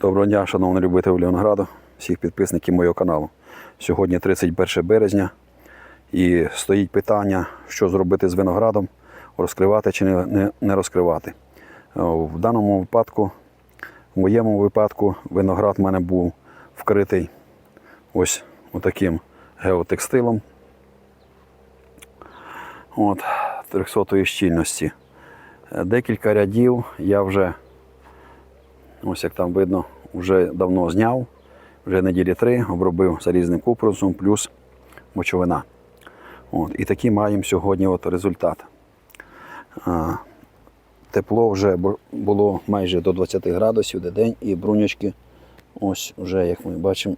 Доброго дня, шановні любителі винограду, всіх підписників мого каналу. Сьогодні 31 березня і стоїть питання, що зробити з виноградом, розкривати чи не, розкривати. В даному випадку, в моєму випадку, виноград в мене був вкритий ось таким геотекстилом. От, 300 щільності. Е, Декілька рядів я вже Ось як там видно, вже давно зняв, вже неділі три обробив залізним купоросом плюс мочовина. От, і такий маємо сьогодні от результат. А, тепло вже було майже до 20 градусів де день, і бруньочки, ось вже, як ми бачимо,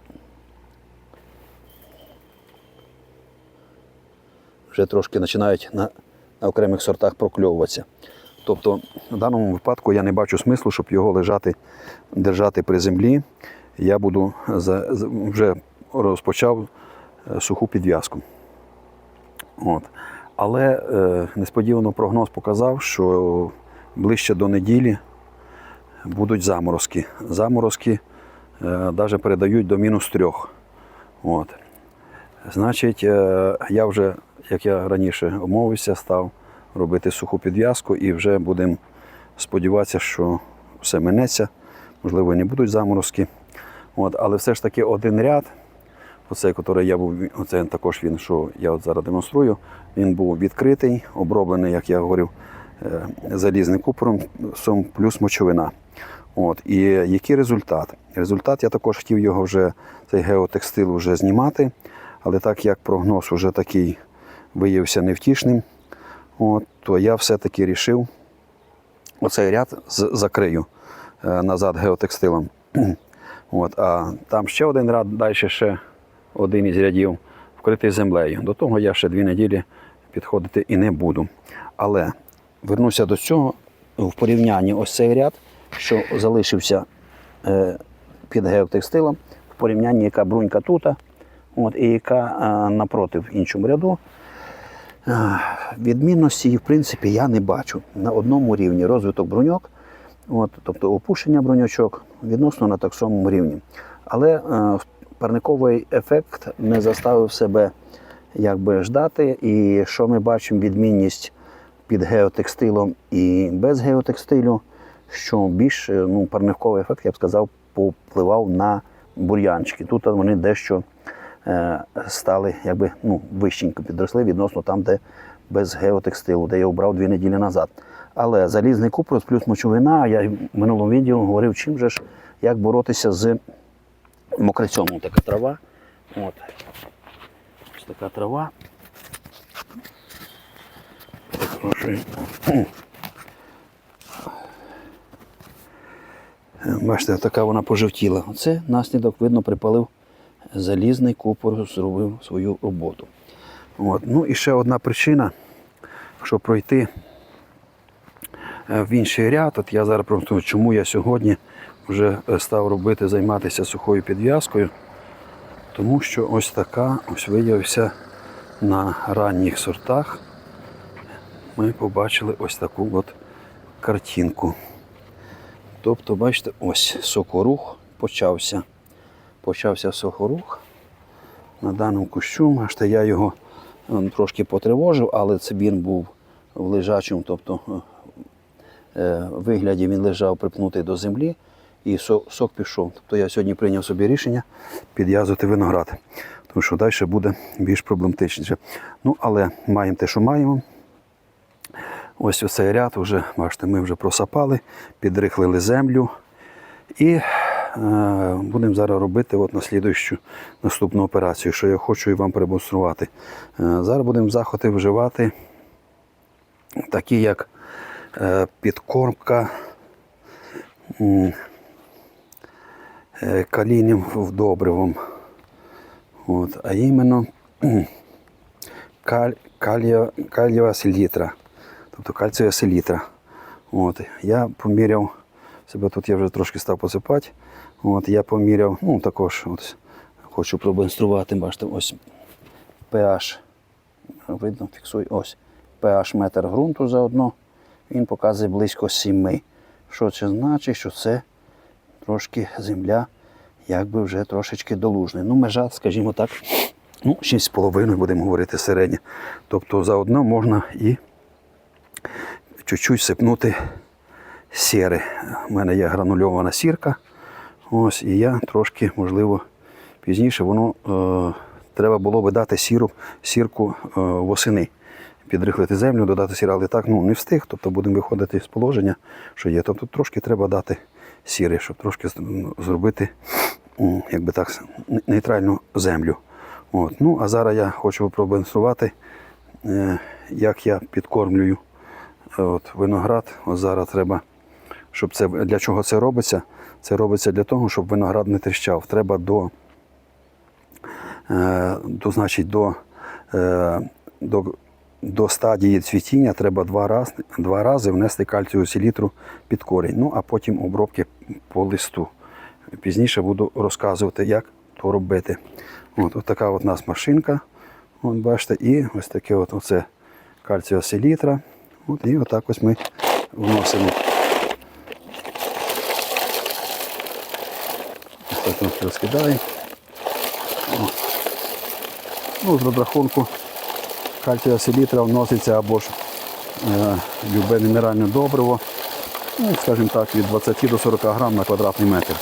вже трошки починають на, на окремих сортах прокльовуватися. Тобто, в даному випадку я не бачу смислу, щоб його лежати, держати при землі. Я буду вже розпочав е, суху підв'язку. От. Але е, несподівано прогноз показав, що ближче до неділі будуть заморозки. Заморозки е, навіть передають до мінус трьох. От. Значить, е, я вже, як я раніше умовився, став робити суху підв'язку і вже будемо сподіватися, що все минеться. Можливо, і не будуть заморозки. От, але все ж таки один ряд, оцей, який я був, оце також він, що я от зараз демонструю, він був відкритий, оброблений, як я говорив, е, залізним купором плюс мочовина. От, і який результат? Результат я також хотів його вже, цей геотекстил вже знімати, але так як прогноз вже такий виявився невтішним, от, то я все-таки рішив оцей ряд закрию е, назад геотекстилом. От, а там ще один ряд, далі ще один із рядів вкритий землею. До того я ще дві неділі підходити і не буду. Але вернуся до цього в порівнянні ось цей ряд, що залишився е, під геотекстилом, в порівнянні, яка брунька тут, от, і яка е, напроти в іншому ряду. Відмінності, в принципі, я не бачу на одному рівні розвиток бруньок, от, тобто опушення бруньочок відносно на так самому рівні. Але е, парниковий ефект не заставив себе якби ждати. І що ми бачимо відмінність під геотекстилом і без геотекстилю, що більш е, ну, парниковий ефект, я б сказав, попливав на бур'янчики. Тут вони дещо стали якби, ну, вищенько підросли відносно там, де без геотекстилу, де я обрав дві неділі назад. Але залізний купрус плюс мочовина, я в минулому відео говорив, чим же ж, як боротися з мокрицьом. Ось така трава. От. Ось така трава. Бачите, така вона пожовтіла. Оце наслідок, видно, припалив залізний купор, зробив свою роботу. От. Ну і ще одна причина, щоб пройти е, в інший ряд. От я зараз просто чому я сьогодні вже е, став робити, займатися сухою підв'язкою. Тому що ось така ось виявився на ранніх сортах. Ми побачили ось таку от картинку. Тобто, бачите, ось сокорух почався. Почався сокорух на даному кущу. Бачите, я його е, трошки потривожив, але це він був в лежачому, тобто е, е, вигляді він лежав припнутий до землі і со- сок пішов. Тобто я сьогодні прийняв собі рішення підв'язувати виноград, тому що далі буде більш проблематичніше. Ну, але маємо те, що маємо. Ось оцей ряд, вже, бачите, ми вже просапали, підрихлили землю. І будемо зараз робити от наслідуючу наступну операцію, що я хочу і вам продемонструвати. Е, зараз будемо заходи вживати, такі як е, підкормка м, е, калійним добривом. От, а іменно каль, калія, селітра, тобто кальцієва селітра. От, я поміряв себе тут я вже трошки став посипати. От, я поміряв, ну також от, хочу продемонструвати, бачите, ось pH. Видно, фіксую, ось pH метр ґрунту заодно. Він показує близько 7. Що це значить? Що це трошки земля якби вже трошечки долужне. Ну, межа, скажімо так, ну, 6,5 будемо говорити середня. Тобто заодно можна і чуть-чуть сипнути сіри. У мене є гранульована сірка. Ось, і я трошки, можливо, пізніше воно е, треба було би дати сіру, сірку е, восени. Підрихлити землю, додати сіра, але так ну, не встиг. Тобто будемо виходити з положення, що є. Тобто трошки треба дати сіри, щоб трошки зробити м, як би так, нейтральну землю. От. Ну, а зараз я хочу продемонструвати, е, як я підкормлюю е, от, виноград. Ось зараз треба, щоб це для чого це робиться? Це робиться для того, щоб виноград не тріщав. Треба до, е, до, значить, до, е, до, до стадії цвітіння треба два рази, два рази внести кальцію селітру під корінь. Ну, а потім обробки по листу. Пізніше буду розказувати, як то робити. От, от така от у нас машинка. От бачите, і ось таке от оце кальціо селітра. От, і отак ось ми вносимо. Так трохи розкидаємо. О. Ну, з розрахунку кальціо селітра вноситься або ж е, любе мінеральне добриво, ну, скажімо так, від 20 до 40 грам на квадратний метр.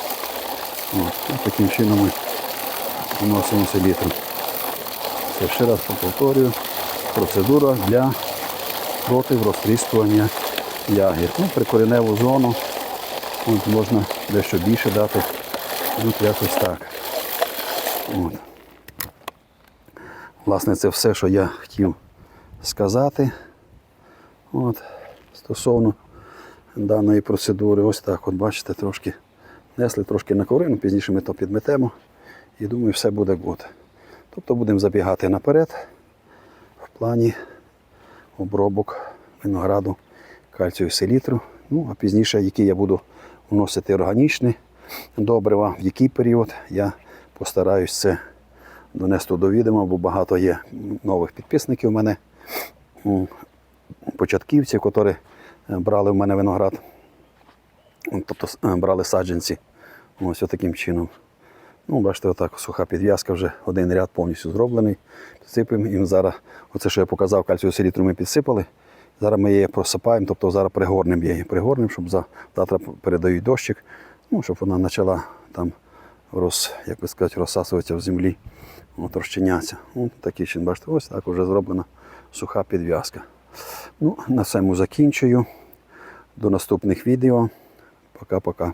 От, таким чином ми вносимо селітру. Це ще раз повторюю. Процедура для проти розтріскування ягід. Ну, прикореневу зону от, можна дещо більше дати. От якось так. От. Власне, це все, що я хотів сказати. От, стосовно даної процедури. Ось так, от бачите, трошки несли трошки на коврину, пізніше ми то підметемо і думаю, все буде гуд. Тобто будемо забігати наперед в плані обробок винограду кальцію селітру. Ну, а пізніше, які я буду вносити органічні добрива, в який період я постараюсь це донести до відома, бо багато є нових підписників у мене, початківців, які е, брали в мене виноград. Тобто е, брали саджанці. Ось таким чином. Ну, бачите, отак суха підв'язка вже один ряд повністю зроблений. Підсипаємо. І зараз, оце, що я показав, кальцію селітру ми підсипали. Зараз ми її просипаємо, тобто зараз пригорнемо її. Пригорнемо, щоб за, завтра передають дощик, ну, щоб вона почала там роз, як би сказати, розсасуватися в землі, от, розчинятися. Ну, такий чин, бачите, ось так вже зроблена суха підв'язка. Ну, на цьому закінчую. До наступних відео. Пока-пока.